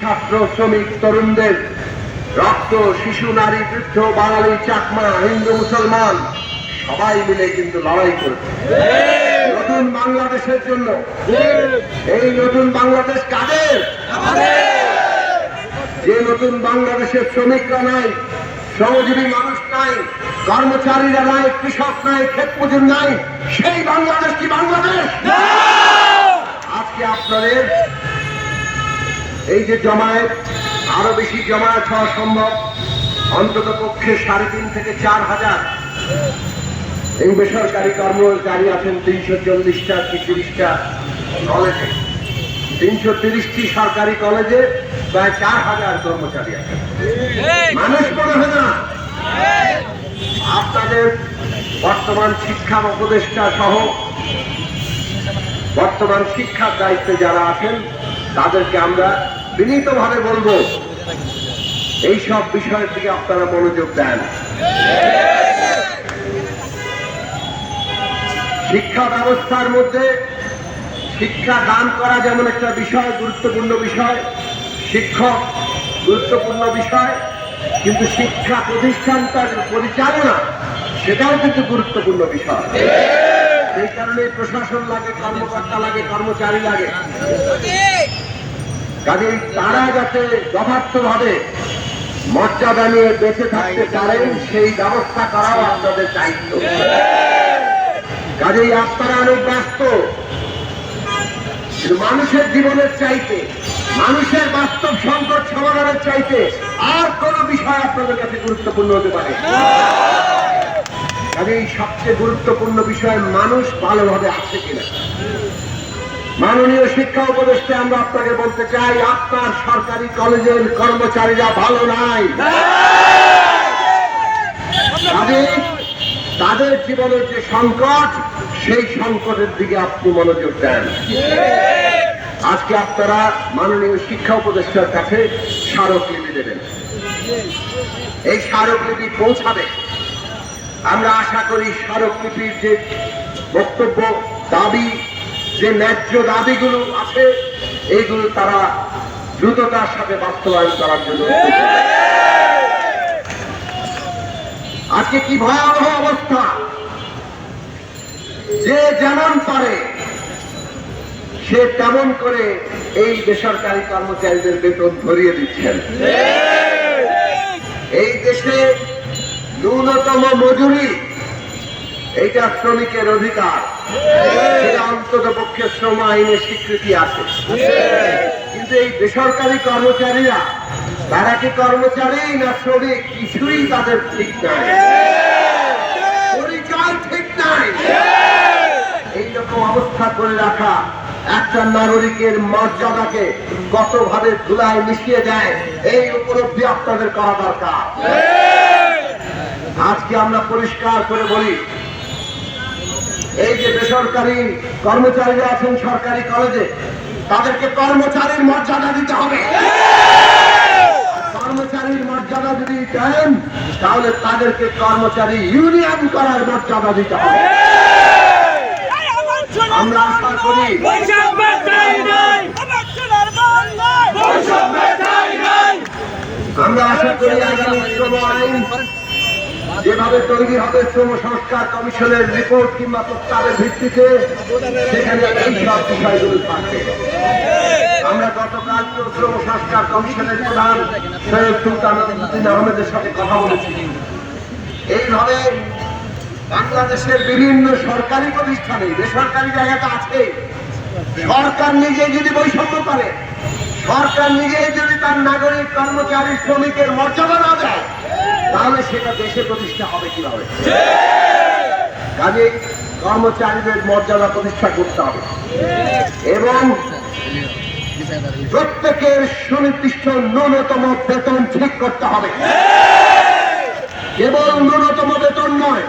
ছাত্র শ্রমিক তরুণদের, রক্ত, শিশু, নারী, বৃদ্ধ, বাঙালি, চাকমা, হিন্দু, মুসলমান, সবাই মিলে কিন্তু লড়াই করেছে। নতুন বাংলাদেশের জন্য। এই নতুন বাংলাদেশ কাদের? যে নতুন বাংলাদেশের শ্রমিকরা নাই, শ্রমজীবী মানুষ নাই, কর্মচারীরা নাই, কৃষক নাই ক্ষেত নাই, সেই বাংলাদেশ কি বাংলাদেশ? আজকে আপনাদের এই যে জমায়েত আরও বেশি জমায়েত হওয়া সম্ভব। অন্তত পক্ষে সাড়ে তিন থেকে চার হাজার। এই বেসরকারি কর্মচারী আছেন তিনশো চল্লিশটা কি তিরিশটা কলেজে। তিনশো তিরিশটি সরকারি কলেজে প্রায় চার হাজার কর্মচারী আছেন। মানুষ মনে হয় না। আপনাদের বর্তমান শিক্ষা উপদেষ্টা সহ বর্তমান শিক্ষার দায়িত্বে যারা আছেন তাদেরকে আমরা বিনীতভাবে বলব এই সব বিষয়ের দিকে আপনারা মনোযোগ দেন। শিক্ষা ব্যবস্থার মধ্যে শিক্ষা দান করা যেমন একটা বিষয় গুরুত্বপূর্ণ বিষয় শিক্ষক গুরুত্বপূর্ণ বিষয় কিন্তু শিক্ষা প্রতিষ্ঠানটার পরিচালনা সেটাও কিন্তু গুরুত্বপূর্ণ বিষয়। সেই কারণে প্রশাসন লাগে কর্মকর্তা লাগে কর্মচারী লাগে। কাজেই তারা যাতে যথার্থভাবে মর্যাদা নিয়ে বেঁচে থাকতে পারেন সেই ব্যবস্থা করাও আপনাদের দায়িত্ব। কাজেই আপনারা অনেক ব্যস্ত। মানুষের জীবনের চাইতে, মানুষের বাস্তব সংকট সমাধানের চাইতে আর কোন বিষয় আপনাদের কাছে গুরুত্বপূর্ণ হতে পারে। কাজেই সবচেয়ে গুরুত্বপূর্ণ বিষয়, মানুষ ভালোভাবে আছে কিনা। মাননীয় শিক্ষা উপদেষ্টা, আমরা আপনাকে বলতে চাই, আপনার সরকারি কলেজের কর্মচারীরা ভালো নাই। তাদের জীবনের যে সংকট, সেই সংকটের দিকে আপনি মনোযোগ দেন। আজকে আপনারা মাননীয় শিক্ষা উপদেষ্টার কাছে স্মারকলিপি দেবেন। এই স্মারকলিপি পৌঁছাবে। আমরা আশা করি স্মারকলিপির যে বক্তব্য, দাবি যে ন্যায্য দাবিগুলো আছে এইগুলো তারা দ্রুততার সাথে বাস্তবায়ন করার জন্য আজকে কি ভয়াবহ অবস্থা? যে যেমন পারে সে তেমন করে এই বেসরকারি কর্মচারীদের বেতন ধরিয়ে দিচ্ছেন। এই দেশে ন্যূনতম মজুরি এইটা শ্রমিকের অধিকার। অন্তত পক্ষে শ্রম আইনের স্বীকৃতি আছে। কিন্তু এই বেসরকারি কর্মচারীরা, তারা কি কর্মচারী না শ্রমিক? কিছুই তাদের ঠিক নাই। পরিচয় ঠিক নাই। এইরকম অবস্থা করে রাখা একটা নাগরিকের মর্যাদাকে কতভাবে ধুলায় মিশিয়ে দেয়, এই উপলব্ধি আপনাদের করা দরকার। আজকে আমরা পরিষ্কার করে বলি এই যে বেসরকারি কর্মচারীরা আছেন সরকারি কলেজে, তাদেরকে কর্মচারীর মর্যাদা দিতে হবে। কর্মচারীর মর্যাদা যদি দেন, তাহলে তাদেরকে কর্মচারী ইউনিয়ন করার মর্যাদা দিতে হবে। আমরা আশা করি আমরা আশা করি আগামী আইন যেভাবে তৈরি হবে শ্রম সংস্কার কমিশনের রিপোর্ট কিংবা প্রস্তাবের ভিত্তিতে, সেখানে বিষয়গুলো আমরা গতকাল শ্রম সংস্কার কমিশনের প্রধান সৈয়দ সুলতান আহমেদের সাথে কথা বলেছি। এইভাবে বাংলাদেশের বিভিন্ন সরকারি প্রতিষ্ঠানে, বেসরকারি জায়গাটা আছে। সরকার নিজে যদি বৈষম্য করে সরকার নিজেই যদি তার নাগরিক, কর্মচারী, শ্রমিকের মর্যাদা না দেয় তাহলে সেটা দেশে প্রতিষ্ঠা হবে কীভাবে? কাজেই কর্মচারীদের মর্যাদা প্রতিষ্ঠা করতে হবে। এবং প্রত্যেকের সুনির্দিষ্ট ন্যূনতম বেতন ঠিক করতে হবে। কেবল ন্যূনতম বেতন নয়,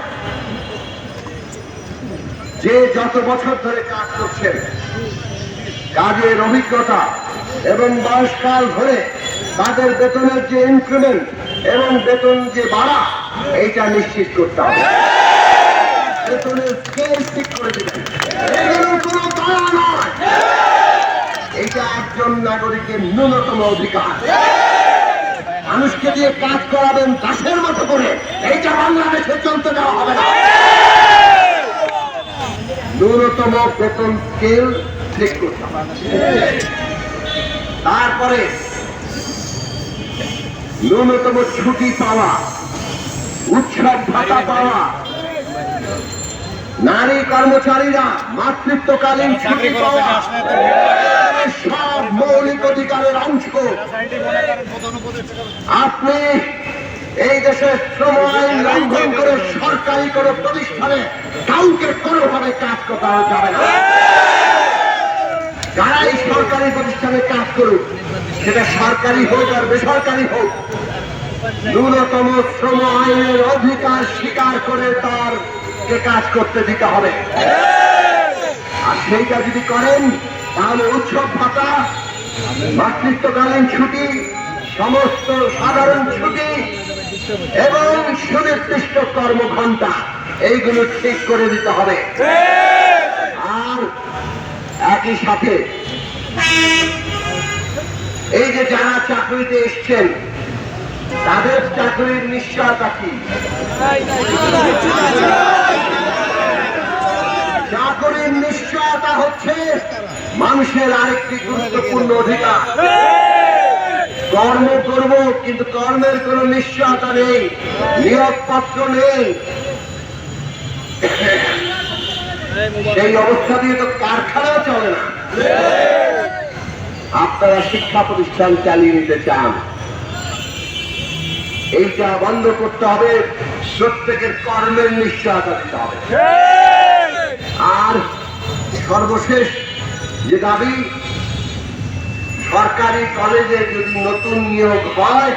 যে যত বছর ধরে কাজ করছেন, কাজের অভিজ্ঞতা এবং বয়সকাল ধরে তাদের বেতনের যে ইনক্রিমেন্ট এবং বেতন যে বাড়া এইটা নিশ্চিত করতে হবে। বেতনের স্কেল ঠিক করে এক একজন নাগরিকের ন্যূনতম অধিকার। মানুষকে দিয়ে কাজ করাবেন দাসের মতো করে, এইটা বাংলাদেশে চলতে দেওয়া হবে না। ন্যূনতম বেতন স্কেল ঠিক করতে হবে। তারপরে ন্যূনতম ছুটি পাওয়া উৎসব ভাতা পাওয়া। নারী কর্মচারীরা মাতৃত্বকালীন ছুটি পাওয়া। সব মৌলিক অধিকারের অংশ। আপনি এই দেশের শ্রম আইন লঙ্ঘন করে সরকারি কোনো প্রতিষ্ঠানে কাউকে কোনোভাবে কাজ করতে যাবে না। যারাই সরকারি প্রতিষ্ঠানে কাজ করুক, সেটা সরকারি হোক আর বেসরকারি হোক, ন্যূনতম শ্রম আইনের অধিকার স্বীকার করে তার কাজ করতে দিতে হবে। আর সেইটা যদি করেন, তাহলে উৎসব ভাতা, মাতৃত্বকালীন ছুটি, সমস্ত সাধারণ ছুটি এবং সুনির্দিষ্ট কর্মঘণ্টা, এইগুলো ঠিক করে দিতে হবে। আর একই সাথে। এই যে যারা চাকরিতে এসছেন, তাদের চাকরির নিশ্চয়তা কি? চাকরির নিশ্চয়তা হচ্ছে মানুষের আরেকটি গুরুত্বপূর্ণ অধিকার। কর্ম করব, কিন্তু কর্মের কোন নিশ্চয়তা নেই, নিয়োগপত্র নেই। সেই অবস্থা দিয়ে তো কারখানাও চলে না। আপনারা শিক্ষা প্রতিষ্ঠান চালিয়ে নিতে চান। এইটা বন্ধ করতে হবে, প্রত্যেকের কর্মের নিশ্চয়তা দিতে হবে। আর সর্বশেষ যে দাবি, সরকারি কলেজে যদি নতুন নিয়োগ হয়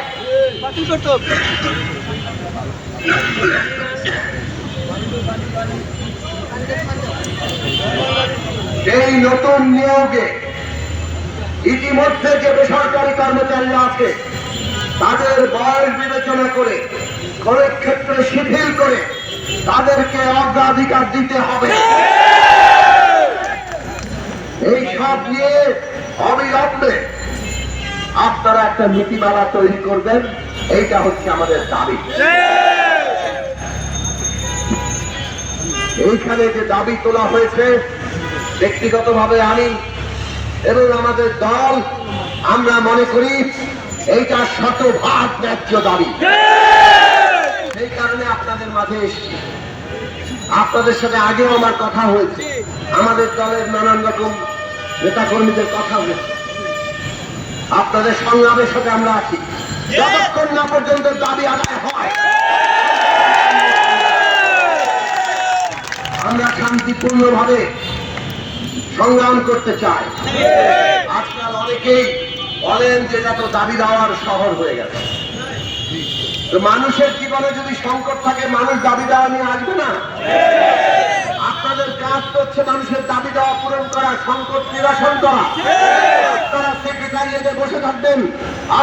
সেই নতুন নিয়োগে ইতিমধ্যে যে বেসরকারি কর্মচারীরা আছে, তাদের বয়স বিবেচনা করে কয়েক ক্ষেত্রে শিথিল করে তাদেরকে অগ্রাধিকার দিতে হবে। এই সব নিয়ে অবিলম্বে আপনারা একটা নীতিমালা তৈরি করবেন, এইটা হচ্ছে আমাদের দাবি। এইখানে যে দাবি তোলা হয়েছে, ব্যক্তিগতভাবে আমি এবং আমাদের দল, আমরা মনে করি এইটা শতভাগ ন্যায্য দাবি। সেই কারণে আপনাদের মাঝে আপনাদের সাথে আগেও আমার কথা হয়েছে। আমাদের দলের নানান রকম নেতা কর্মীদের কথা হয়েছে। আপনাদের সংগ্রামের সাথে আমরা আছি। যতক্ষণ না পর্যন্ত দাবি আদায় হয় আমরা শান্তিপূর্ণভাবে সংগ্রাম করতে চাই। আজকাল অনেকেই বলেন যে এটা তো দাবি দেওয়ার শহর হয়ে গেছে। মানুষের জীবনে যদি সংকট থাকে, মানুষ দাবি দেওয়া নিয়ে আসবে না? আপনাদের কাজ হচ্ছে মানুষের দাবি দেওয়া, পূরণ করা, সংকট নিরসন করা। আপনারা সেক্রেটারিয়েটে বসে থাকবেন,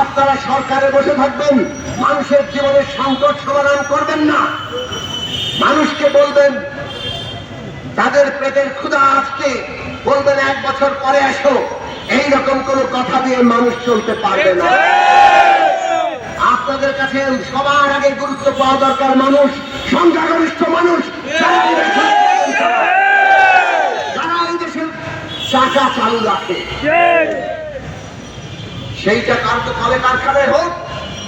আপনারা সরকারে বসে থাকবেন, মানুষের জীবনের সংকট সমাধান করবেন না। মানুষকে বলবেন তাদের পেটের ক্ষুধা আজকে বলবেন এক বছর পরে আসো এই রকম কোন কথা দিয়ে মানুষ চলতে পারবে না। আপনাদের কাছে সবার আগে গুরুত্ব পাওয়া দরকার মানুষ সংখ্যাগরিষ্ঠ মানুষ। যারা এই দেশের- চাকা চালু রাখে। সেইটা কার- কলে কারখানায় হোক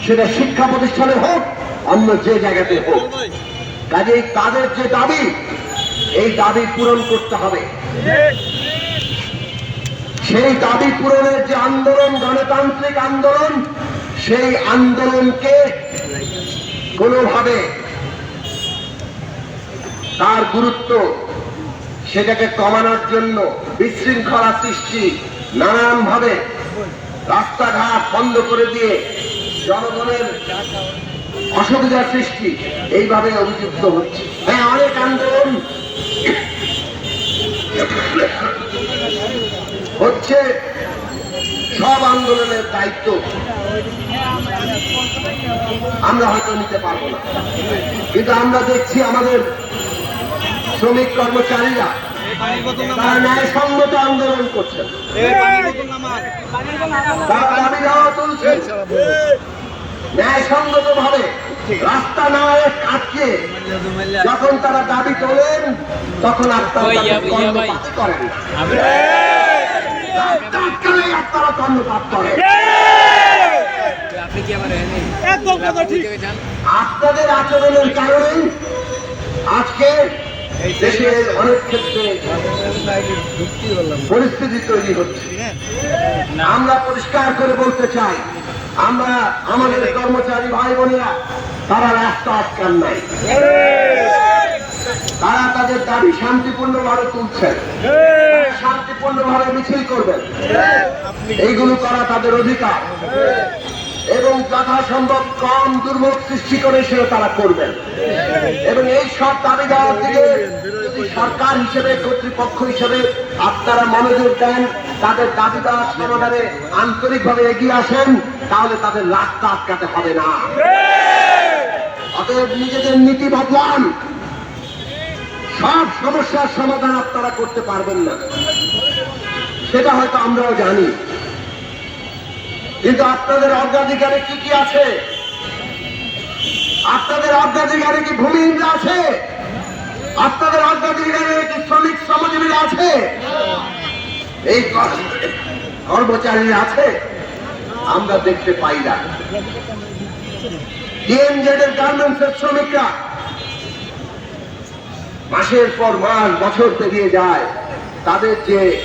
সেটা শিক্ষা প্রতিষ্ঠানে হোক অন্য যে জায়গাতে হোক। কাজেই তাদের যে দাবি এই দাবি পূরণ করতে হবে। সেই দাবি পূরণের যে আন্দোলন, গণতান্ত্রিক আন্দোলন, সেই আন্দোলনকে কোনোভাবে তার গুরুত্ব, সেটাকে কমানোর জন্য বিশৃঙ্খলা সৃষ্টি নানান ভাবে রাস্তাঘাট বন্ধ করে দিয়ে জনগণের অসুবিধা সৃষ্টি এইভাবে অভিযুক্ত হচ্ছে। হ্যাঁ অনেক আন্দোলন হচ্ছে সব আন্দোলনের দায়িত্ব। আমরা হয়তো নিতে পারব না। কিন্তু আমরা দেখছি আমাদের শ্রমিক কর্মচারীরা তারা ন্যায়সঙ্গত আন্দোলন করছেন। তারা দাবি দেওয়া তুলছেন। ন্যায়সঙ্গত ভাবে রাস্তা না হয়ে কাটকে যখন তারা দাবি তোলেন তখন আপনারা করেন। রাস্তা আপনারা কর্ণপাত ঠিক। আপনাদের আচরণের কারণে আজকে দেশের অনেক ক্ষেত্রে পরিস্থিতি তৈরি হচ্ছে। আমরা পরিষ্কার করে বলতে চাই আমরা আমাদের কর্মচারী ভাই বোনেরা, তারা রাস্তা আটকান নাই। তারা তাদের দাবি শান্তিপূর্ণভাবে তুলছেন। শান্তিপূর্ণভাবে মিছিল করবেন। এইগুলো করা তাদের অধিকার। এবং যথাসম্ভব কম দুর্ভোগ সৃষ্টি করে সেটা তারা করবেন। এবং এই সব দাবি দেওয়ার দিকে সরকার হিসেবে, কর্তৃপক্ষ হিসেবে আপনারা মনোযোগ দেন, তাদের দাবি দেওয়ার সমাধানে আন্তরিকভাবে এগিয়ে আসেন, তাহলে তাদের রাস্তা আটকাতে হবে না। অতএব নিজেদের নীতি বদলান। সব সমস্যার সমাধান আপনারা করতে পারবেন না। সেটা হয়তো আমরাও জানি। কিন্তু আপনাদের অগ্রাধিকারে কি কি আছে? আপনাদের অগ্রাধিকারে কি ভূমিহীনরা আছে? আপনাদের অগ্রাধিকারে কি শ্রমিক শ্রমজীবীরা আছে? এই কর- কর্মচারীরা আছে? আমরা দেখতে পাই না। শ্রমিকরা মাসের পর মাস, বছর পেরিয়ে যায়। তাদের যে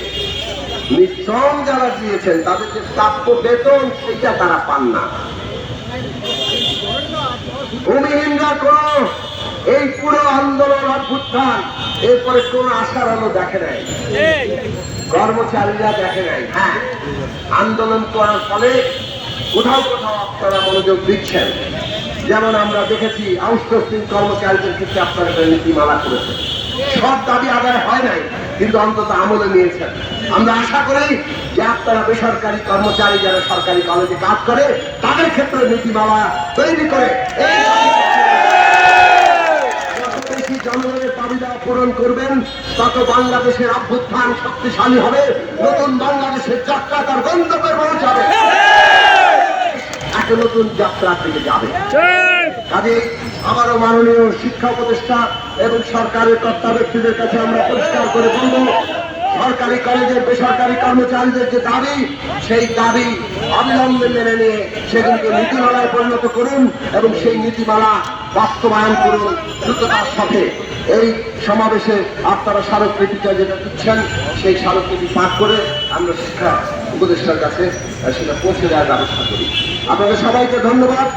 শ্রম যারা দিয়েছেন, তাদের যে প্রাপ্য বেতন, সেটা তারা পান না। ভূমিহীনরা কোন অভ্যুত্থান এরপরে কোন আশার আলো দেখে নাই। কর্মচারীরা দেখে নাই। হ্যাঁ আন্দোলন করার ফলে কোথাও কোথাও আপনারা মনোযোগ দিচ্ছেন। যেমন আমরা দেখেছি আউটসোর্সিং কর্মচারীদের ক্ষেত্রে আপনারা একটা নীতিমালা করেছেন। সব দাবি আদায় হয় নাই কিন্তু অন্তত আমলে নিয়েছেন। আমরা আশা করি যে আপনারা বেসরকারি কর্মচারী যারা সরকারি কলেজে কাজ করে তাদের ক্ষেত্রে নীতিমালা তৈরি করে। জনগণের দাবি দেওয়া পূরণ করবেন, তত বাংলাদেশের অভ্যুত্থান শক্তিশালী হবে, নতুন বাংলাদেশের যাত্রা তার গন্তব্যে পৌঁছাবে একটা নতুন যাত্রা থেকে যাবে। কাজে আবারও মাননীয় শিক্ষা উপদেষ্টা এবং সরকারের কর্তা ব্যক্তিদের কাছে আমরা পরিষ্কার করে বলব, সরকারি কলেজের বেসরকারি কর্মচারীদের যে দাবি, সেই দাবি অবিলম্বে মেনে নিয়ে সেগুলিকে নীতিমালায় পরিণত করুন এবং সেই নীতিমালা বাস্তবায়ন করুন দ্রুততার সাথে। এই সমাবেশে আপনারা স্মারকলিপিটা যেটা দিচ্ছেন, সেই স্মারকলিপি পাঠ করে আমরা শিক্ষা উপদেষ্টার কাছে সেটা পৌঁছে দেওয়ার ব্যবস্থা করি। আপনাদের সবাইকে ধন্যবাদ।